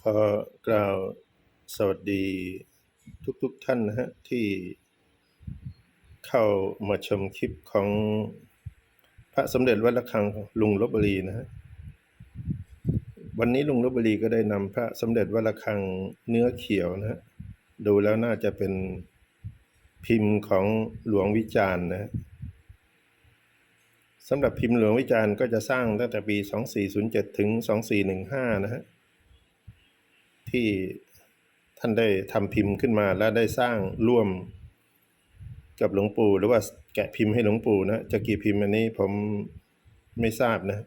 ขอกล่าวสวัสดีทุกๆทท่านนะฮะที่เข้ามาชมคลิปของพระสมเด็จวัดระฆังลุงลบบุรีนะฮะวันนี้ลุงลบบุรีก็ได้นำพระสมเด็จวัดระฆังเนื้อเขียวนะฮะดูแล้วน่าจะเป็นพิมพ์ของหลวงวิจารณ์นะฮะสำหรับพิมพ์หลวงวิจารณ์ก็จะสร้างตั้งแต่ปี 2407 ถึง 2415 นะฮะ ที่ท่านได้ทำพิมพ์ขึ้นมาและได้สร้างร่วมกับหลวงปู่หรือว่าแกะพิมพ์ให้หลวงปู่นะจะกี่พิมพ์อันนี้ผมไม่ทราบนะ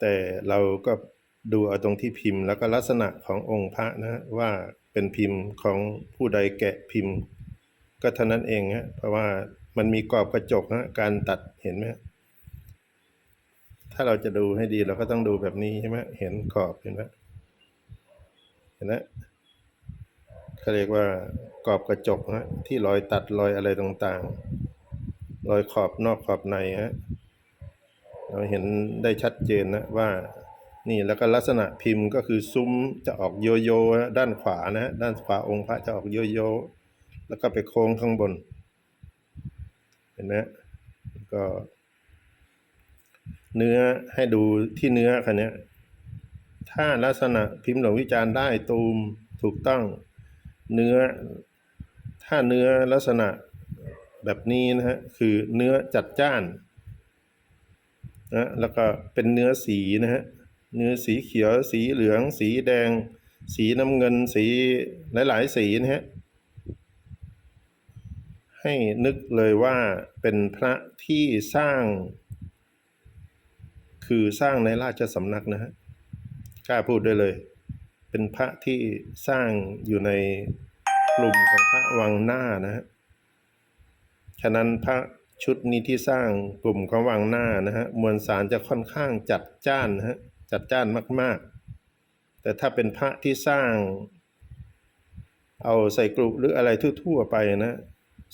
แต่เราก็ดูเอาตรงที่พิมพ์ แล้วก็ลักษณะขององค์พระนะว่าเป็นพิมพ์ของผู้ใดแกะพิมพ์ ก็เท่านั้นเองฮะเพราะว่ามันมีกรอบกระจกนะการตัดเห็นไหมถ้าเราจะดูให้ดีเราก็ต้องดูแบบนี้ใช่ไหมเห็นขอบเห็นไหม เห็นไหมเขาเรียกว่ากรอบกระจกนะที่รอยตัดรอยอะไรต่างๆ รอยขอบนอกขอบในฮะเราเห็นได้ชัดเจนนะว่านี่แล้วก็ลักษณะพิมพ์ก็คือซุ้มจะออกโยโย่ด้านขวานะฮะด้านขวาองค์พระจะออกโยโย่แล้วก็ไปโค้งข้างบน เห็นไหมก็ เนื้อให้ดูที่เนื้อคันนี้ ถ้าลักษณะพิมพ์หลวงวิจารณ์ได้ตูมถูกต้องเนื้อ ถ้าเนื้อลักษณะแบบนี้นะฮะคือเนื้อจัดจ้านนะแล้วก็เป็นเนื้อสีนะฮะเนื้อสีเขียวสีเหลือง สีแดง สีน้ำเงินสีหลาย ๆ สีนะฮะให้นึกเลยว่าเป็นพระที่สร้าง คือสร้างในราชสำนักนะฮะ กล้าพูดได้เลย เป็นพระที่สร้างอยู่ในกลุ่มของพระวังหน้านะฮะฉะนั้นพระชุดนี้ที่สร้างกลุ่มของวังหน้านะฮะมวลสารจะค่อนข้างจัดจ้านนะฮะจัดจ้านมาก ๆ แต่ถ้าเป็นพระที่สร้าง เอาใส่กลุ่มหรืออะไรทั่วๆไปนะ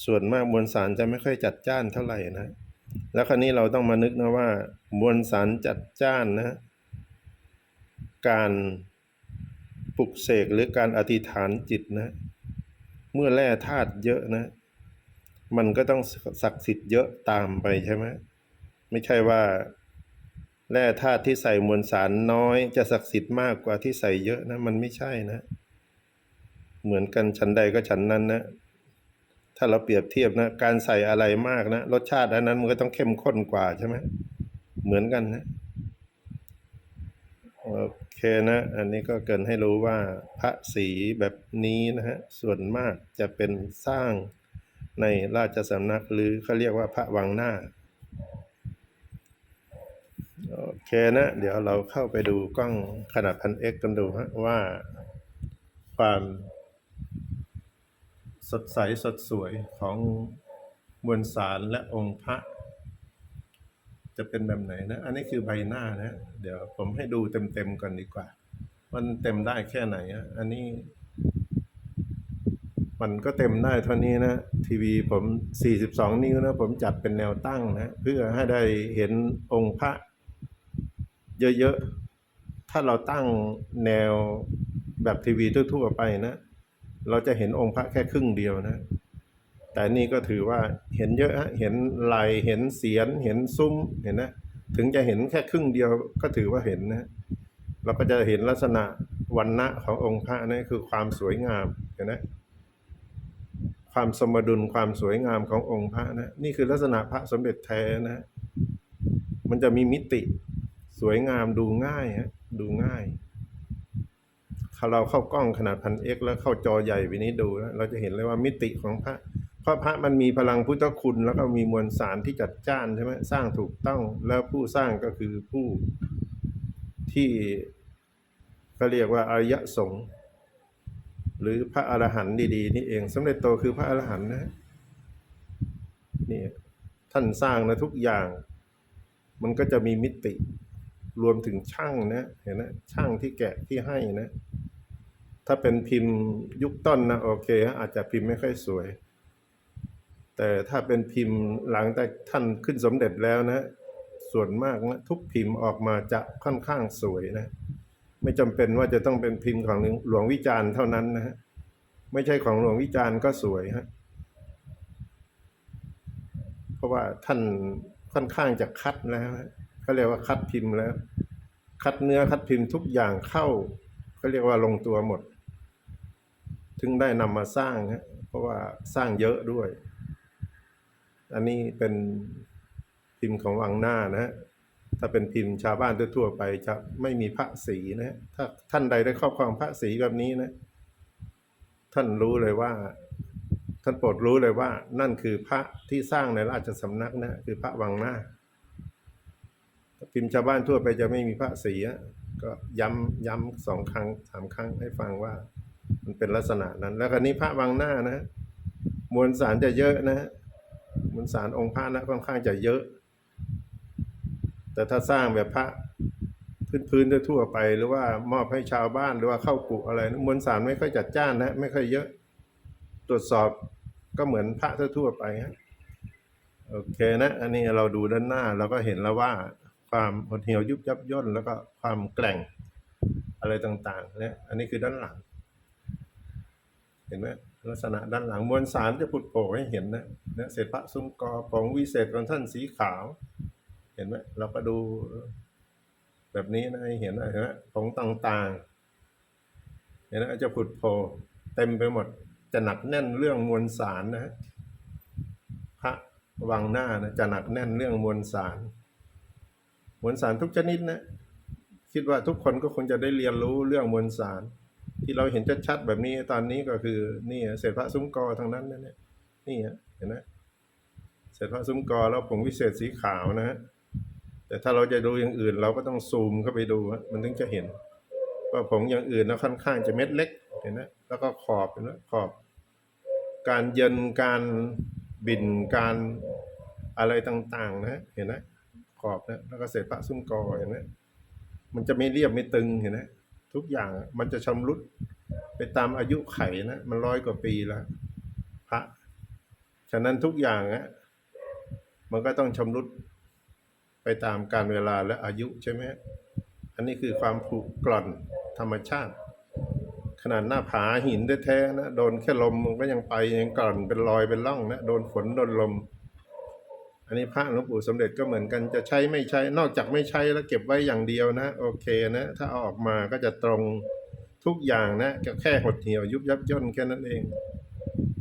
ส่วนมากมวลสารจะไม่ค่อยจัดจ้านเท่าไหร่นะ แล้วคราวนี้เราต้องมานึกนะว่ามวลสารจัดจ้านนะ การปลุกเสกหรือการอธิษฐานจิตนะ เมื่อแร่ธาตุเยอะนะ มันก็ต้องศักดิ์สิทธิ์เยอะตามไปใช่ไหมไม่ใช่ว่าแร่ธาตุที่ใส่มวลสารน้อยจะศักดิ์สิทธิ์มากกว่าที่ใส่เยอะนะ มันไม่ใช่นะ เหมือนกันชั้นใดก็ชั้นนั้นนะ ถ้าเราเปรียบเทียบนะ การใส่อะไรมากนะ รสชาติอันนั้นมันก็ต้องเข้มข้นกว่าใช่ไหมเหมือนกันนะ โอเคนะ อันนี้ก็เกินให้รู้ว่าพระสีแบบนี้นะฮะ ส่วนมากจะเป็นสร้างในราชสำนักหรือเขาเรียกว่าพระวังหน้า โอเคนะ เดี๋ยวเราเข้าไปดูกล้องขนาดพันเอ็กกันดูฮะว่าความสดใสสดสวยของมวลสารและองค์พระ จะเป็นแบบไหนนะ อันนี้คือใบหน้านะ เดี๋ยวผมให้ดูเต็มๆก่อนดีกว่า มันเต็มได้แค่ไหนอะอันนี้ มันก็เต็มได้เท่านี้นะ ทีวีผม 42 นิ้วนะ ผมจัดเป็นแนวตั้งนะ เพื่อให้ได้เห็นองค์พระเยอะๆ ถ้าเราตั้งแนวแบบทีวีทั่วๆไปนะ เราจะเห็นองค์พระแค่ครึ่งเดียวนะ แต่นี่ก็ถือว่าเห็นเยอะฮะเห็นไหลเห็นเสียน เห็นซุ้มเห็นนะถึงจะเห็นแค่ครึ่งเดียวก็ถือว่าเห็นนะเราก็จะเห็นลักษณะวันณะขององค์พระนั่นคือความสวยงามเห็นไหมความสมดุลความสวยงามขององค์พระนะนี่คือลักษณะพระสมเด็จแท้นะมันจะมีมิติสวยงามดูง่ายฮะดูง่ายถ้าเราเข้ากล้องขนาดพันเอ็กแล้วเข้าจอใหญ่ไปนี้ดูนะเราจะเห็นเลยว่ามิติของพระ เพราะพระมันมีพลังพุทธคุณแล้วก็มีมวลสารที่จัดจ้านใช่ไหมสร้างถูกต้องแล้วผู้สร้างก็คือผู้ที่เขาเรียกว่าอริยสงฆ์หรือพระอรหันต์ดีๆ นี่เองสมเด็จโตคือพระอรหันต์นะนี่ท่านสร้างนะทุกอย่าง มันก็จะมีมิติ รวมถึงช่างนะเห็นนะช่างที่แกะที่ให้นะ ถ้าเป็นพิมพ์ยุคต้นนะโอเคฮะอาจจะพิมพ์ไม่ค่อยสวย แต่ถ้าเป็นพิมพ์หลังจากท่านขึ้นสมเด็จแล้วนะ ส่วนมากนะทุกพิมพ์ออกมาจะค่อนข้างสวยนะ ไม่จำเป็นว่าจะต้องเป็นพิมพ์ของหลวงวิจารณ์เท่านั้นนะฮะไม่ใช่ของหลวงวิจารณ์ก็สวยฮะเพราะว่าท่านค่อนข้างจะคัดแล้วเขาเรียกว่าคัดพิมพ์แล้ว คัดเนื้อคัดพิมพ์ทุกอย่างเข้าเขาเรียกว่าลงตัวหมด ถึงได้นำมาสร้างฮะเพราะว่าสร้างเยอะด้วย อันนี้เป็นพิมพ์ของวังหน้านะฮะถ้าเป็นพิมพ์ชาวบ้านทั่วๆไปจะไม่มีพระสีนะฮะถ้าท่านใดได้ครอบครองพระสีแบบนี้นะ ท่านรู้เลยว่า ท่านโปรดรู้เลยว่า นั่นคือพระที่สร้างในราชสำนักนะ คือพระวังหน้า พิมพ์ชาวบ้านทั่วไปจะไม่มีพระสีอะก็ย้ำย้ำสองครั้งสามครั้งให้ฟังว่า มันเป็นลักษณะนั้น แล้วก็นี้พระวังหน้านะ มวลสารจะเยอะนะ มวลสารองค์พระนะค่อนข้างจะเยอะ แต่ถ้าสร้างแบบพระพื้นๆทั่วไป หรือว่ามอบให้ชาวบ้านหรือว่าเข้ากุอะไรนะมวลสารไม่ค่อยจัดจ้านนะไม่ค่อยเยอะ ตรวจสอบก็เหมือนพระทั่วไปฮะโอเคนะ อันนี้เราดูด้านหน้าเราก็เห็นแล้วว่าความหดเหี่ยวยุบยับย่นแล้วก็ความแกร่งอะไรต่างๆเนี่ยอันนี้คือด้านหลัง เห็นไหม ลักษณะด้านหลังมวลสารจะผุดโผล่ให้เห็นนะเนี่ยเศษพระซุ้มกอของวิเศษของท่านสีขาว เห็นไหมเราก็ดูแบบนี้นะให้เห็นนะเห็นไหมของต่างๆ เห็นไหมจะผุดโผล่เต็มไปหมดจะหนักแน่นเรื่องมวลสารนะฮะพระวังหน้านะจะหนักแน่นเรื่องมวลสาร มวลสารทุกชนิดนะคิดว่าทุกคนก็คงจะได้เรียนรู้เรื่องมวลสาร ที่เราเห็นชัดๆแบบนี้ตอนนี้ก็คือนี่เศษพระซุ้มกอทางนั้นนะเนี่ยนี่ฮะเห็นไหมเศษพระซุ้มกอแล้วผงวิเศษสีขาวนะฮะแต่ถ้าเราจะดูอย่างอื่น เราก็ต้องซูมเข้าไปดูฮะมันถึงจะเห็นว่าผงอย่างอื่นนะค่อนข้างจะเม็ดเล็กเห็นไหมแล้วก็ขอบเห็นไหมขอบ การเย็นการบินการอะไรต่างๆ นะเห็นไหมขอบนะแล้วก็เศษพระซุ้มกอเห็นไหมมันจะไม่เรียบไม่ตึงเห็นไหม ทุกอย่างมันจะชำรุดไปตามอายุไขนะมันร้อยกว่าปีแล้วพระ ฉะนั้นทุกอย่างอะมันก็ต้องชำรุดไปตามการเวลาและอายุใช่ไหมอันนี้คือความผุกร่อนธรรมชาติ ขนาดหน้าผาหินแท้ๆนะโดนแค่ลมมันก็ยังไปยังกร่อนเป็นรอยเป็นร่องนะโดนฝนโดนลม อันนี้พระหลวงปู่สมเด็จก็เหมือนกันจะใช้ไม่ใช้ นอกจากไม่ใช้แล้วเก็บไว้อย่างเดียวนะ โอเคนะ ถ้าเอาออกมาก็จะตรงทุกอย่างนะก็แค่หดเหี่ยวยุบยับย่นแค่นั้นเอง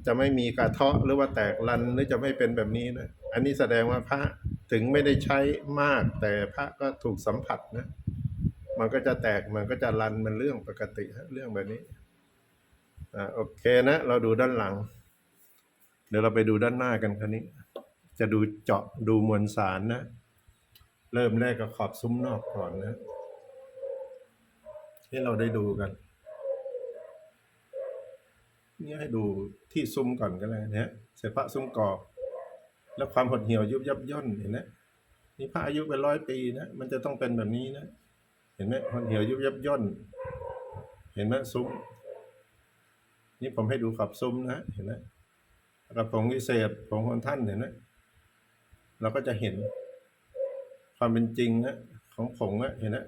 จะไม่มีกระเทาะหรือว่าแตกรันหรือจะไม่เป็นแบบนี้นะ อันนี้แสดงว่าพระถึงไม่ได้ใช้มาก แต่พระก็ถูกสัมผัสนะ มันก็จะแตกมันก็จะรันมันเรื่องปกติเรื่องแบบนี้อ่าโอเคนะ เราดูด้านหลัง เดี๋ยวเราไปดูด้านหน้ากันคราวนี้ จะดูเจาะดูมวลสารนะ เริ่มแรกก็ขอบซุ้มนอกก่อนนะให้เราได้ดูกัน นี่ให้ดูที่ซุ้มก่อนก็เลยนะฮะเสร็จพระซุ้มกอบแล้วความหดเหี่ยวยุบยับย่นเห็นไหมนี่พระอายุเป็นร้อยปีนะมันจะต้องเป็นแบบนี้นะ เห็นไหมหดเหี่ยวยุบยับย่น เห็นไหมซุ้มนี่ผมให้ดูขอบซุ้มนะเห็นไหมกระผงวิเศษผงของท่านเห็นไหม เราก็จะเห็นความเป็นจริงนะของผงนะเห็นไหม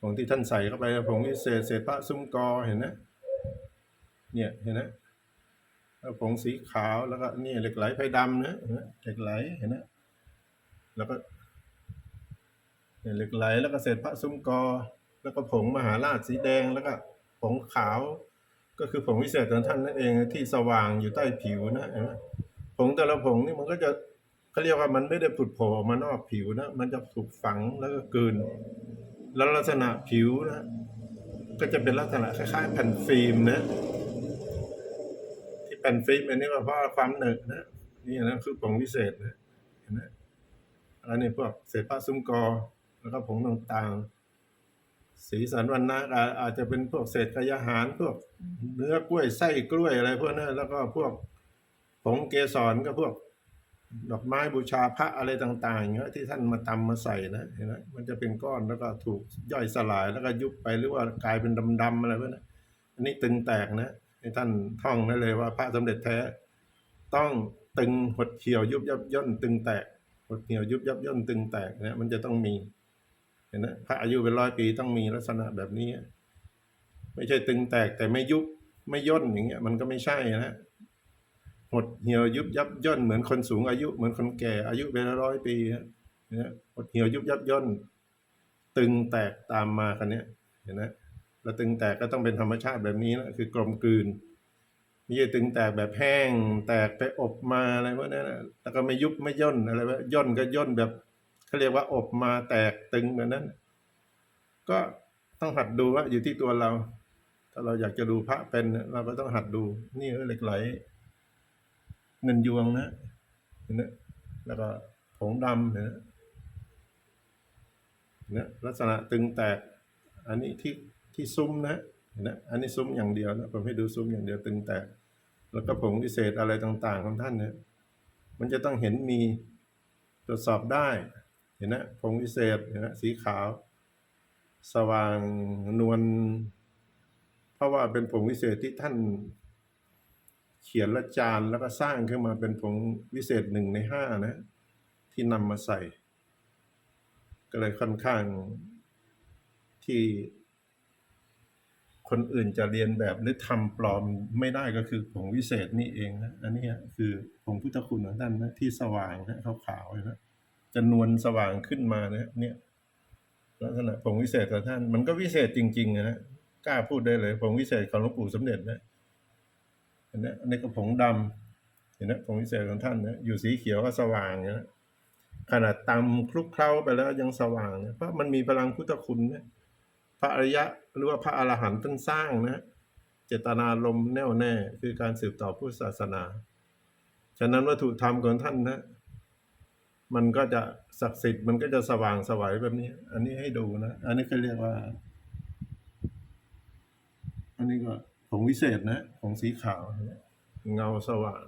ผงที่ท่านใส่เข้าไปผงวิเศษเศษพระซุ้มกอเห็นไหมเนี่ยเห็นไหมแล้วผงสีขาวแล้วก็นี่เหล็กไหลไฟดำนะเห็นไหมเหล็กไหลเห็นไหมแล้วก็เนี่ยเหล็กไหลแล้วก็เศษพระซุ้มกอ แล้วก็ผงมหาราชสีแดงแล้วก็ผงขาว ก็คือผงวิเศษของท่านนั่นเองที่สว่างอยู่ใต้ผิวนะเห็นไหมผงแต่ละผงนี่มันก็จะ เขาเรียกว่ามันไม่ได้ผุดโผล่ออกมานอกผิวนะ มันจะถูกฝังแล้วก็กืน แล้วลักษณะผิวนะ ก็จะเป็นลักษณะคล้ายๆแผ่นฟิล์มนะ ที่แผ่นฟิล์มอันนี้ก็เพราะความหนึบนะ นี่นะคือผงวิเศษนะเห็นไหมอันนี้พวกเศษผ้าซุ้มกอ แล้วก็ผงต่างๆ สีสันวันนะอาอาจจะเป็นพวกเศษกายอาหารพวกเนื้อกล้วยไส้กล้วยอะไรพวกนั้นแล้วก็พวกผงเกสรก็พวก ดอกไม้บูชาพระอะไรต่างๆอย่างเงี้ยที่ท่านมาตำมาใส่นะเห็นไหมมันจะเป็นก้อนแล้วก็ถูกย่อยสลายแล้วก็ยุบไปหรือว่ากลายเป็นดำๆอะไรพวกนั้นอันนี้ตึงแตกนะให้ท่านท่องได้เลยว่าพระสมเด็จแท้ ต้องตึงหดเหี่ยวยุบยับย่นตึงแตกหดเหี่ยวยุบยับย่นตึงแตกนะมันจะต้องมี เห็นไหมพระอายุเป็นร้อยปีต้องมีลักษณะแบบนี้ ไม่ใช่ตึงแตกแต่ไม่ยุบไม่ย่นอย่างเงี้ยมันก็ไม่ใช่นะ หดเหี่ยวยุบยับย่นเหมือนคนสูงอายุเหมือนคนแก่ อายุเป็นร้อยปีฮะเนี่ยหดเหี่ยวยุบยับย่นตึงแตกตามมาคันนี้เห็นไหมแล้วตึงแตกก็ต้องเป็นธรรมชาติแบบนี้นะคือกลมกลืนไม่ใช่ตึงแตกแบบแห้ง แตกไปอบมาอะไรพวกนั้นนะแล้วก็ไม่ยุบไม่ย่นอะไรวะย่นก็ย่นแบบเขาเรียกว่าอบมาแตกตึงแบบนั้น ก็ต้องหัดดูว่าอยู่ที่ตัวเรา ถ้าเราอยากจะดูพระเป็นเนี่ยเราก็ต้องหัดดูนี่เหล็กไหล เงินยวงนะเห็นไหมแล้วก็ผงดำเห็นไหมเนี่ยลักษณะตึงแตก อันนี้ที่ที่ซุ้มนะเห็นไหมอันนี้ซุ้มอย่างเดียวนะผมให้ดูซุ้มอย่างเดียวตึงแตก แล้วก็ผงวิเศษอะไรต่าง ๆ ของท่านเนี่ยมันจะต้องเห็นมีตรวจสอบได้ เห็นไหมผงวิเศษเห็นไหมสีขาว สว่างนวลเพราะว่าเป็นผงวิเศษที่ท่าน เขียนละจานแล้วก็สร้างขึ้นมาเป็นผงวิเศษหนึ่งในห้านะ ที่นำมาใส่ ก็เลยค่อนข้างที่คนอื่นจะเรียนแบบหรือทำปลอมไม่ได้ก็คือผงวิเศษนี่เองนะ อันนี้คือผงพุทธคุณของท่านนะที่สว่างนะขาวๆนะจะนวลสว่างขึ้นมานะเนี่ยลักษณะผงวิเศษของท่าน มันก็วิเศษจริงๆนะกล้าพูดได้เลยผงวิเศษของหลวงปู่สมเด็จนะ อันนี้อันนี้ก็ผงดำเห็นไหมผงวิเศษของท่านนะอยู่สีเขียวก็สว่างนะขนาดตำคลุกเคล้าไปแล้วยังสว่างนะเพราะมันมีพลังพุทธคุณนะพระอริยะหรือว่าพระอรหันต์ท่านสร้างนะเจตนารมแน่วแน่ คือการสืบต่อพุทธศาสนา ฉะนั้นวัตถุธรรมของท่านนะ มันก็จะศักดิ์สิทธิ์มันก็จะสว่างสวัยแบบนี้ อันนี้ให้ดูนะ อันนี้เขาเรียกว่า อันนี้ก็ ผงวิเศษนะผงสีขาว เงาสว่าง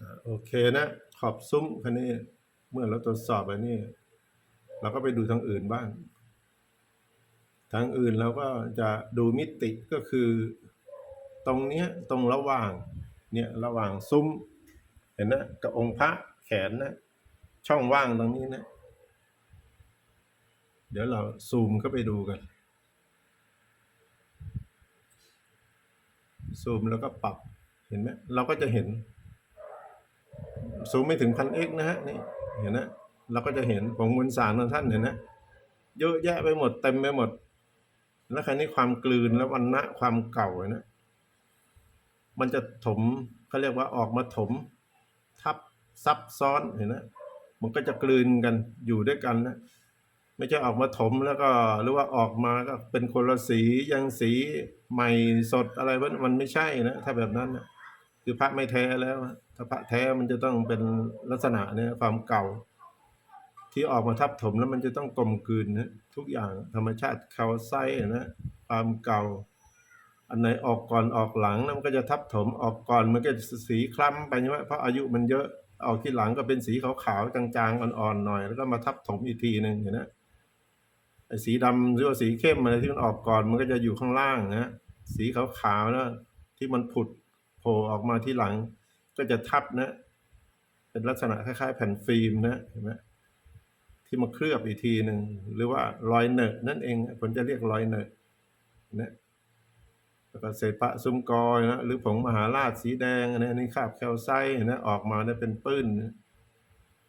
อโอเคนะ ขอบซุ้มคันนี้ เมื่อเราตรวจสอบอันนี้ เราก็ไปดูทางอื่นบ้าง ทางอื่นเราก็จะดูมิติก็คือ ตรงเนี้ยตรงระหว่าง เนี่ยระหว่างซุ้ม เห็นนะกับองค์พระแขนนะช่องว่างตรงนี้นะ เดี๋ยวเราซูมเข้าไปดูกัน ซูมแล้วก็ปรับเห็นไหมเราก็จะเห็น ซูมไม่ถึงพันเอกนะฮะนี่เห็นนะเราก็จะเห็นผงมวลสารของท่านเห็นนะเยอะแยะไปหมดเต็มไปหมด แล้วคราวนี้ความกลืนและวันณะความเก่าเนะมันจะถมเขาเรียกว่าออกมาถม ทับซับซ้อนเห็นนะมันก็จะกลืนกันอยู่ด้วยกันนะ ไม่ใช่ออกมาถมแล้วก็หรือว่าออกมาก็เป็นคนละสียังสีใหม่สดอะไรวะมันไม่ใช่นะถ้าแบบนั้นนะคือพระไม่แท้แล้ว ถ้าพระแท้มันจะต้องเป็นลักษณะเนี่ยความเก่า ที่ออกมาทับถมแล้วมันจะต้องกลมกลืนนะทุกอย่างธรรมชาติเขาไส้นะความเก่า อันไหนออกก่อนออกหลังนะมันก็จะทับถมออกก่อนมันก็สีคล้ำไปใช่ไหมเพราะอายุมันเยอะออกที่หลังก็เป็นสีขาวๆจางๆอ่อนๆหน่อย แล้วก็มาทับถมอีกทีหนึ่งเห็นไหม สีดำหรือว่าสีเข้มอะไรที่มันออกก่อนมันก็จะอยู่ข้างล่างนะสีขาวๆนะที่มันผุดโผล่ออกมาที่หลัง ก็จะทับนะ เป็นลักษณะคล้ายๆ แผ่นฟิล์มนะเห็นไหมที่มาเคลือบอีกทีหนึ่งหรือว่ารอยเนอะนั่นเองผมจะเรียกรอยเนอะนะแล้วก็เศษพระซุ้มกอยนะหรือผงมหาราชสีแดงอันนี้อันนี้คาบแคลไซนะออกมาเนี่ยเป็นปื้นนะ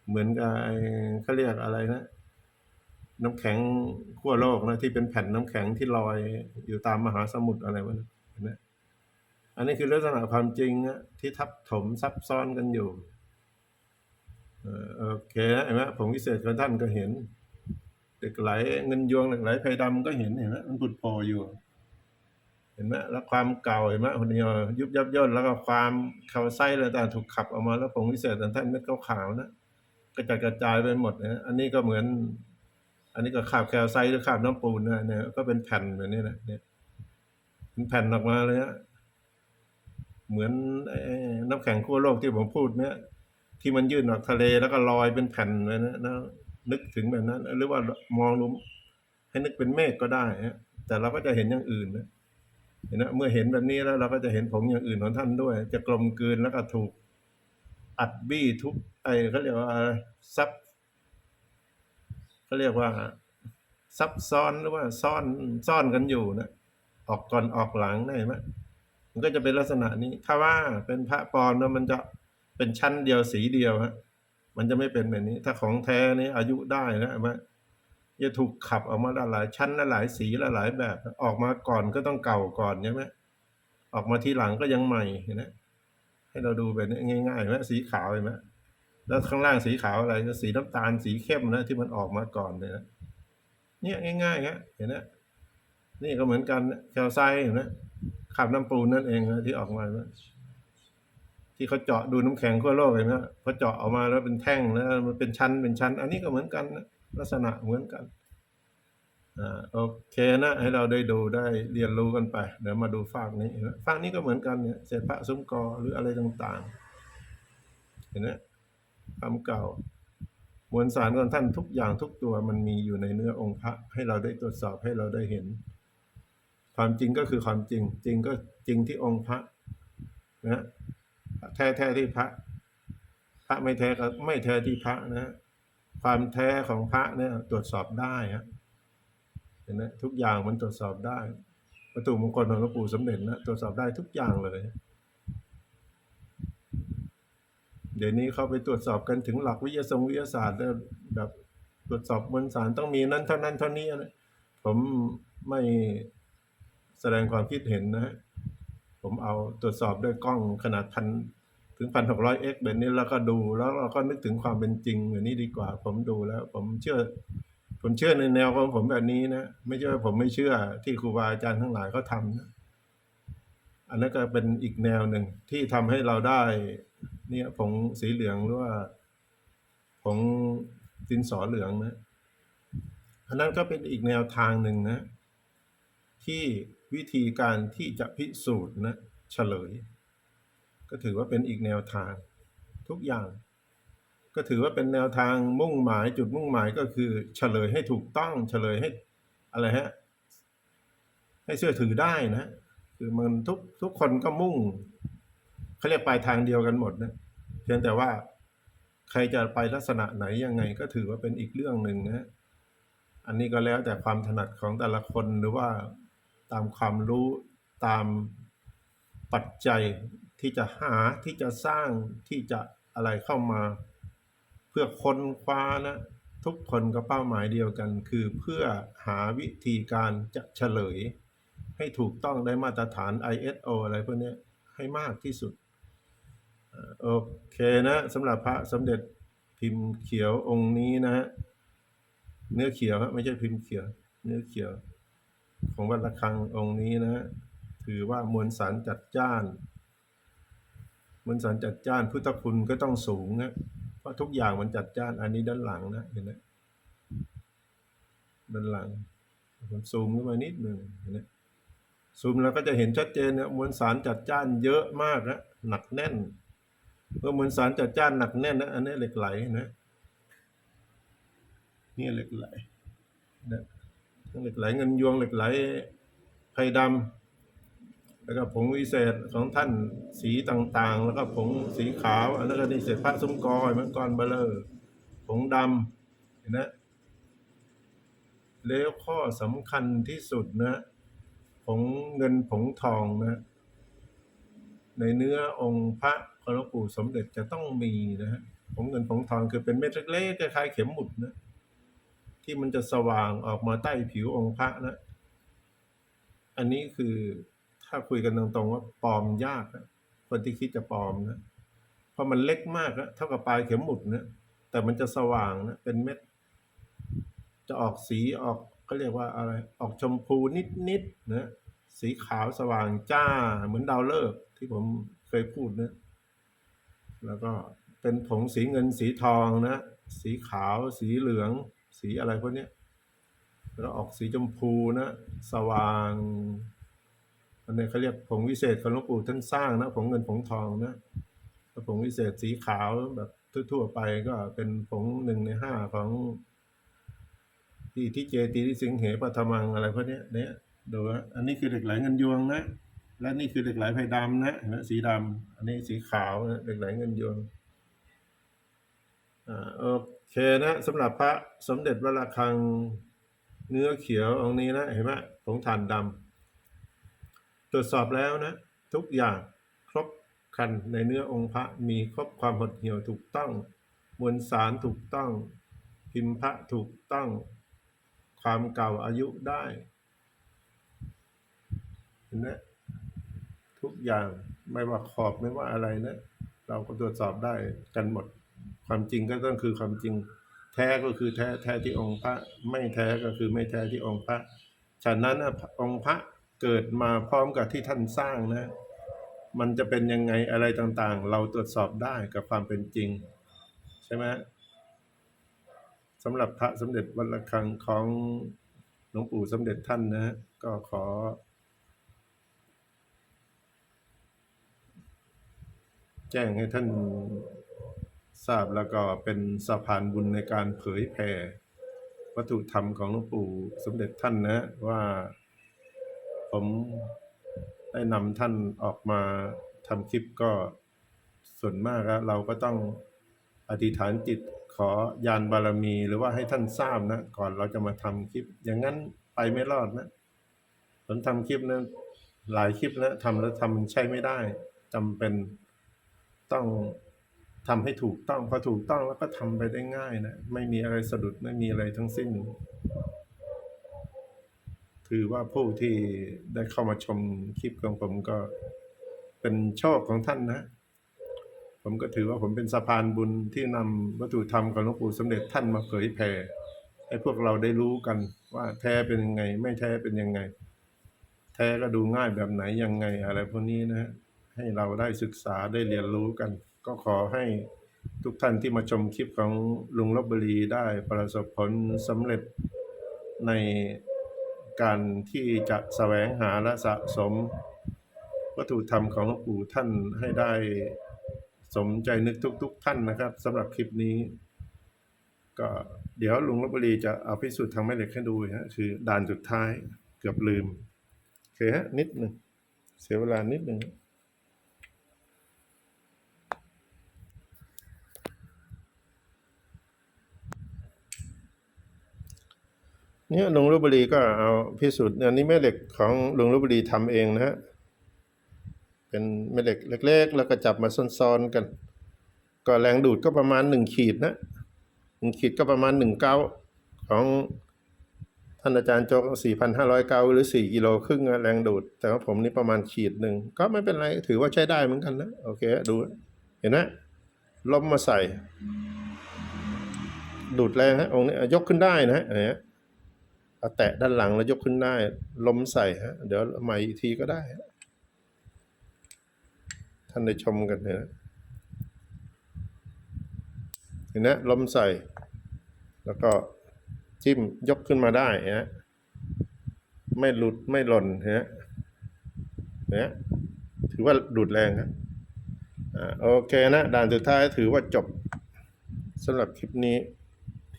เหมือนกับไอ้เขาเรียกอะไรนะ น้ำแข็งขั้วโลกนะที่เป็นแผ่นน้ำแข็งที่ลอยอยู่ตามมหาสมุทรอะไรวะนะนไหมอันนี้คือลักษณะความจริงนะที่ทับถมซับซ้อนกันอยู่เออโอเคนะเห็นไหมผงวิเศษของท่านก็เห็นเหล็กไหลเงินยวงเหล็กไหลไพดำก็เห็นเห็นไหมมันผุดโผล่อยู่ เห็นไหมแล้วความเก่าเห็นไหมคนเดียวยุบยับย่นแล้วก็ความเขาไส้อะไรต่างถูกขับออกมาแล้วผงวิเศษของท่านเม็ดขาวๆนะกระจายกระจายไปหมดนะอันนี้ก็เหมือน อันนี้ก็ขาบแคลไซต์หรือขาบน้ำปูนนะเนี่ยก็เป็นแผ่นแบบนี้นะเนี่ยเป็นแผ่นออกมาเลยฮะเหมือนน้ำแข็งขั้วโลกที่ผมพูดเนี่ยที่มันยื่นออกทะเลแล้วก็ลอยเป็นแผ่นเลยนะนะนึกถึงแบบนั้น หรือว่ามองดูให้นึกเป็นเมฆก็ได้ฮะแต่เราก็จะเห็นอย่างอื่นนะเห็นนะเมื่อเห็นแบบนี้แล้วเราก็จะเห็นผงอย่างอื่นของท่านด้วย จะกลมกลืนแล้วก็ถูกอัดบี้ทุกไอ้เขาเรียกว่าอะไรซับ เขาเรียกว่า ซับซ้อนหรือว่าซ่อนซ่อนกันอยู่นะออกก่อนออกหลังได้ไหมมันก็จะเป็นลักษณะนี้ถ้าว่าเป็นพระปลอมแล้วมันจะเป็นชั้นเดียวสีเดียวฮะมันจะไม่เป็นแบบนี้ ถ้าของแท้นี่อายุได้นะเห็นไหมจะถูกขับออกมาหลายชั้นหลายสีหลายแบบ ออกมาก่อนก็ต้องเก่าก่อนใช่ไหมออกมาทีหลังก็ยังใหม่เห็นไหมให้เราดูแบบนี้ง่ายๆนไหมสีขาวเห็นไหม แล้วข้างล่างสีขาวอะไรสีน้ำตาลสีเข้มนะที่มันออกมาก่อนเลยนะเนี่ยง่ายๆฮะเห็นไหมนี่ก็เหมือนกันแคลไซด์เห็นไหมขับน้ำปูนนั่นเองนะที่ออกมานะที่เขาเจาะดูน้ำแข็งขั้วโลกเห็นไหมพอเจาะออกมาแล้วเป็นแท่งแล้วมันเป็นชั้นเป็นชั้น อันนี้ก็เหมือนกันนะลักษณะเหมือนกันอ่าโอเคนะ ให้เราได้ดูได้เรียนรู้กันไป เดี๋ยวมาดูฝากนี้ฝากนี้ก็เหมือนกันเนี่ยเศษพระซุ้มกอหรืออะไรต่างๆ เห็นไหม ความเก่า มวลสารของท่านทุกอย่างทุกตัวมันมีอยู่ในเนื้อองค์พระให้เราได้ตรวจสอบให้เราได้เห็น ความจริงก็คือความจริง จริงก็จริงที่องค์พระนะแท้แท้ที่พระ พระไม่แท้ก็ไม่แท้ที่พระนะความแท้ของพระเนี่ยตรวจสอบได้ฮะเห็นไหมทุกอย่างมันตรวจสอบได้วัตถุมงคลของหลวงปู่สมเด็จนะตรวจสอบได้ทุกอย่างเลย เดี๋ยวนี้เขาไปตรวจสอบกันถึงหลักวิทยาศาสตร์วิทยาศาสตร์แล้วแบบตรวจสอบมวลสารต้องมีนั้นเท่านั้นเท่านี้นะผมไม่แสดงความคิดเห็นนะฮะผมเอาตรวจสอบด้วยกล้องขนาดพันถึงพันหกร้อยเอ็กแบบนี้แล้วก็ดูแล้วเราก็นึกถึงความเป็นจริงอย่างนี้ดีกว่า ผมดูแล้ว ผมเชื่อ ผมเชื่อในแนวของผมแบบนี้นะ ไม่ใช่ว่าผมไม่เชื่อที่ครูบาอาจารย์ทั้งหลายเขาทำนะอันนั้นก็เป็นอีกแนวหนึ่งที่ทำให้เราได้ เนี่ยผงสีเหลืองหรือว่าผงดินสอเหลืองนะอันนั้นก็เป็นอีกแนวทางหนึ่งนะ ที่วิธีการที่จะพิสูจน์นะเฉลย ก็ถือว่าเป็นอีกแนวทางทุกอย่าง ก็ถือว่าเป็นแนวทางมุ่งหมายจุดมุ่งหมายก็คือ เฉลยให้ถูกต้องเฉลยให้อะไรฮะให้เชื่อถือได้นะ คือมันทุกทุกคนก็มุ่งเขาเรียกปลายทางเดียวกันหมดนะ เพียงแต่ว่าใครจะไปลักษณะไหนยังไงก็ถือว่าเป็นอีกเรื่องหนึ่งนะอันนี้ก็แล้วแต่ความถนัดของแต่ละคนหรือว่าตามความรู้ตามปัจจัยที่จะหาที่จะสร้างที่จะอะไรเข้ามา เพื่อค้นคว้านะทุกคนก็เป้าหมายเดียวกัน คือเพื่อหาวิธีการจะเฉลย ให้ถูกต้องได้มาตรฐาน ISO อะไรพวกนี้ให้มากที่สุด โอเคนะสำหรับพระสมเด็จพิมพ์เขียวองค์นี้นะฮะเนื้อเขียวฮะไม่ใช่พิมพ์เขียว เนื้อเขียว ของวัดระฆังองค์นี้นะฮะถือว่ามวลสารจัดจ้าน มวลสารจัดจ้านพุทธคุณก็ต้องสูงนะเพราะทุกอย่างมันจัดจ้าน อันนี้ด้านหลังนะเห็นไหมด้านหลังผมซูมขึ้นมานิดหนึ่งเห็นไหมซูมแล้วก็จะเห็นชัดเจนนะมวลสารจัดจ้านเยอะมากนะหนักแน่น ก็เหมือมวลสารจัดจ้านหนักแน่นนะอันนี้เหล็กไหลนะนี่เหล็กไหลนะเหล็กไหลเงินยวงเหล็กไหลไพดำแล้วก็ผงวิเศษของท่านสีต่างๆ แล้วก็ผงสีขาวอันนั้นก็นี่เศษพระสมกอยมันก้อนเบลเลอร์ผงดำเห็นนะแล้วข้อสำคัญที่สุดนะผงเงินผงทองนะในเนื้อองค์พระ หลวงปู่สมเด็จจะต้องมีนะฮะผงเงินผงทองคือเป็นเม็ดเล็กๆคล้ายๆเข็มหมุดนะที่มันจะสว่างออกมาใต้ผิวองค์พระนะ อันนี้คือถ้าคุยกันตรงๆว่าปลอมยากนะคนที่คิดจะปลอมนะเพราะมันเล็กมากนะเท่ากับปลายเข็มหมุดนะแต่มันจะสว่างนะเป็นเม็ด จะออกสีออกเขาเรียกว่าอะไร ออกชมพูนิดๆนะสีขาวสว่างจ้าเหมือนดาวฤกษ์ที่ผมเคยพูดนะ แล้วก็เป็นผงสีเงินสีทองนะ สีขาวสีเหลือง สีอะไรพวกนี้แล้วออกสีชมพูนะ สว่างอันนี้เขาเรียกผงวิเศษของหลวงปู่ท่านสร้างนะผงเงินผงทองนะถ้าผงวิเศษสีขาวแบบทั่วๆไปก็เป็นผงหนึ่งในห้าของ ที่ที่เจตีที่สิงเหปัทมังอะไรพวกนี้เนี่ยดูนะอันนี้คือเหล็กไหลเงินยวงนะ และนี่คือเหล็กไหลไพดำนะเห็นไหมสีดำอันนี้สีขาวนะเหล็กไหลเงินยวงอ่าโอเคนะสำหรับพระสมเด็จวระฆังเนื้อเขียวองนี้นะเห็นไหมผงถ่านดำตรวจสอบแล้วนะ ทุกอย่างครบคันในเนื้อองค์พระมีครบความหดเหี่ยวถูกต้อง มวลสารถูกต้อง พิมพ์พระถูกต้อง ความเก่าอายุได้เห็นไหม ทุกอย่างไม่ว่าขอบไม่ว่าอะไรนะ เราก็ตรวจสอบได้กันหมด ความจริงก็ต้องคือความจริง แท้ก็คือแท้แท้ที่องค์พระ ไม่แท้ก็คือไม่แท้ที่องค์พระฉะนั้นนะองค์พระเกิดมาพร้อมกับที่ท่านสร้างนะ มันจะเป็นยังไงอะไรต่างๆ เราตรวจสอบได้กับความเป็นจริง ใช่ไหมสำหรับพระสมเด็จวัดระฆังของหลวงปู่สมเด็จท่านนะ ก็ขอ แจ้งให้ท่านทราบแล้วก็เป็นสะพานบุญในการเผยแผ่วัตถุธรรมของหลวงปู่สมเด็จท่านนะว่าผมได้นำท่านออกมาทำคลิปก็ส่วนมากแล้วเราก็ต้องอธิษฐานจิตขอยานบารมีหรือว่าให้ท่านทราบนะ ก่อนเราจะมาทำคลิป อย่างนั้นไปไม่รอดนะผมทำคลิปนะหลายคลิปแล้วทำแล้วทำใช้ไม่ได้จำเป็น ต้องทำให้ถูกต้องพอถูกต้องแล้วก็ทำไปได้ง่ายนะไม่มีอะไรสะดุดไม่มีอะไรทั้งสิ้น ถือว่าผู้ที่ได้เข้ามาชมคลิปของผมก็เป็นโชคของท่านนะ ผมก็ถือว่าผมเป็นสะพานบุญที่นำวัตถุธรรมของหลวงปู่สมเด็จท่านมาเผยแผ่ให้พวกเราได้รู้กันว่าแท้เป็นยังไง ไม่แท้เป็นยังไง แท้ก็ดูง่ายแบบไหนยังไงอะไรพวกนี้นะฮะ ให้เราได้ศึกษาได้เรียนรู้กัน ก็ขอให้ทุกท่านที่มาชมคลิปของลุงลบบุรีได้ประสบผลสำเร็จในการที่จะแสวงหาและสะสม วัตถุธรรมของหลวงปู่ท่านให้ได้สมใจนึกทุกๆท่านนะครับสำหรับคลิปนี้ ก็เดี๋ยวลุงลบบุรีจะเอาพิสูจน์ทางแม่เหล็กให้ดูฮะคือด่านสุดท้ายเกือบลืมโอเคฮะนิดหนึ่งเสียเวลานิดหนึ่ง เนี่ยลุงลบบุรีก็เอาพิสูจน์อันนี้แม่เหล็กของลุงลบบุรีทำเองนะฮะเป็นแม่เหล็กเล็ก ๆ แล้วก็จับมาซ้อนๆกัน ก็แรงดูดก็ประมาณหนึ่งขีดนะหนึ่งขีดก็ประมาณหนึ่งเก้าของท่านอาจารย์โจกสี่พันห้าร้อยเก้าหรือสี่กิโลครึ่งแรงดูด แต่ว่าผมนี่ประมาณขีดหนึ่ง ก็ไม่เป็นไร ถือว่าใช้ได้เหมือนกันนะ โอเค ดู เห็นไหมล้มมาใส่ ดูดแรงฮะองค์นี้ยกขึ้นได้นะฮะ เอาแตะด้านหลังแล้วยกขึ้นได้ล้มใส่ฮะ เดี๋ยวใหม่อีกทีก็ได้ ท่านได้ชมกันเนไหมเห็นไหมลมใส่ แล้วก็จิ้มยกขึ้นมาได้ฮะไม่หลุดไม่หล่นฮะเนี่ยถือว่าดูดแรงครับอ่าโอเคนะ ด่านสุดท้ายถือว่าจบสำหรับคลิปนี้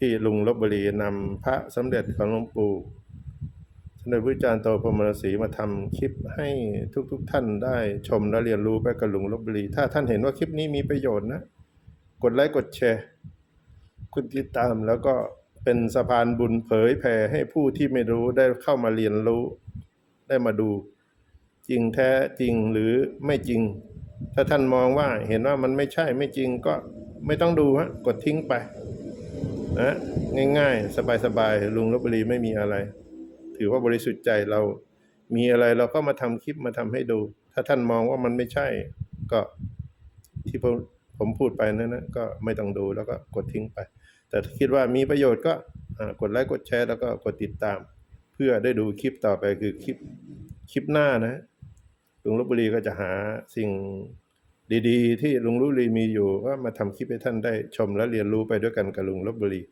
ที่ลุงลบบุรีนำพระสมเด็จของหลวงปู่สมเด็จพระจารย์โตพรมรศรีมาทำคลิปให้ทุกๆทท่านได้ชมและเรียนรู้ไปกับลุงลบบุรี ถ้าท่านเห็นว่าคลิปนี้มีประโยชน์นะ กดไลค์กดแชร์กดติดตามแล้วก็เป็นสะพานบุญเผยแผ่ให้ผู้ที่ไม่รู้ได้เข้ามาเรียนรู้ ได้มาดู จริงแท้จริงหรือไม่จริง ถ้าท่านมองว่าเห็นว่ามันไม่ใช่ไม่จริงก็ไม่ต้องดูฮะกดทิ้งไป นะง่ายๆ สบายๆลุงลบบุรีไม่มีอะไร ถือว่าบริสุทธิ์ใจเรา มีอะไรเราก็มาทำคลิปมาทำให้ดู ถ้าท่านมองว่ามันไม่ใช่ ก็ที่ผมผมพูดไปนั้นนะก็ไม่ต้องดูแล้วก็กดทิ้งไป แต่คิดว่ามีประโยชน์ก็กดไลค์กดแชร์แล้วก็กดติดตาม เพื่อได้ดูคลิปต่อไปคือคลิปคลิปหน้านะลุงลบบุรีก็จะหาสิ่ง ดีๆ ที่ลุงลุลีมีอยู่ว่ามาทำคลิปให้ท่านได้ชมและเรียนรู้ไปด้วยกันกับลุงลบบุรี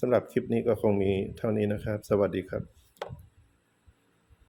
สำหรับคลิปนี้ก็คงมีเท่านี้นะครับ สวัสดีครับ